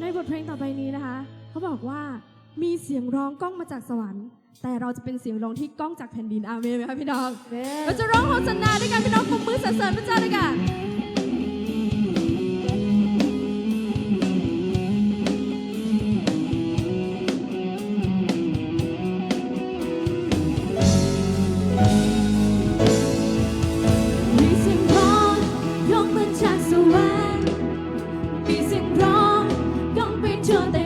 ในบทเพลงต่อไปนี้นะคะ เขาบอกว่ามีเสียงร้องกล้องมาจากสวรรค์ แต่เราจะเป็นเสียงร้องที่กล้องจากแผ่นดินอาเมนไหมคะพี่น้องเราจะร้องโฮสนาด้วยกันพี่น้องปมมือสรรเสริญพระเจ้าด้วยกัน John,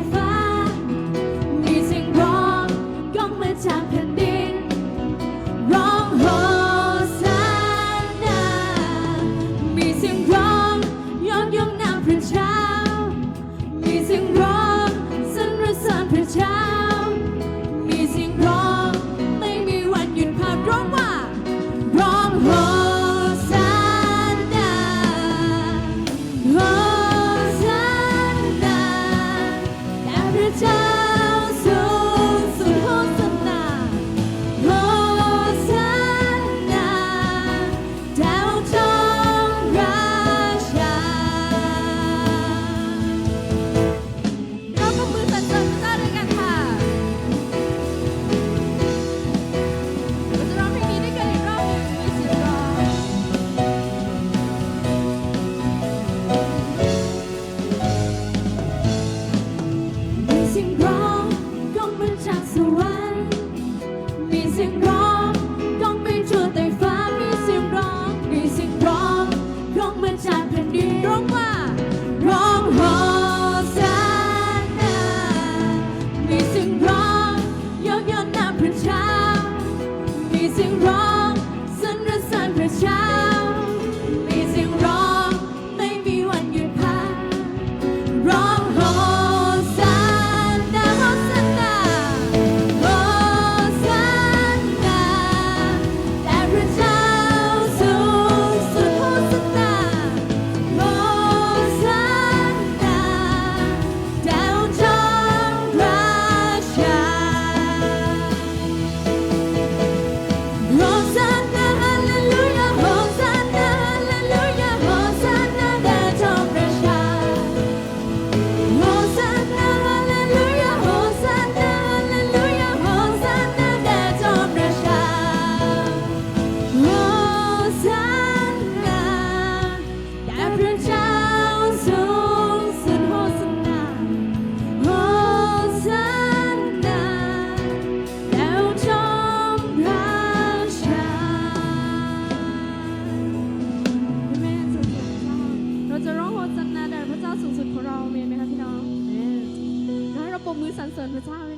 สียงร้องก้องไปทั่วใต้ฟ้ามีเสียงร้องมีเสียงร้องร้องมืนชาติแผ่นดิร้องมา มือสรรเสริญพระเจ้าเลย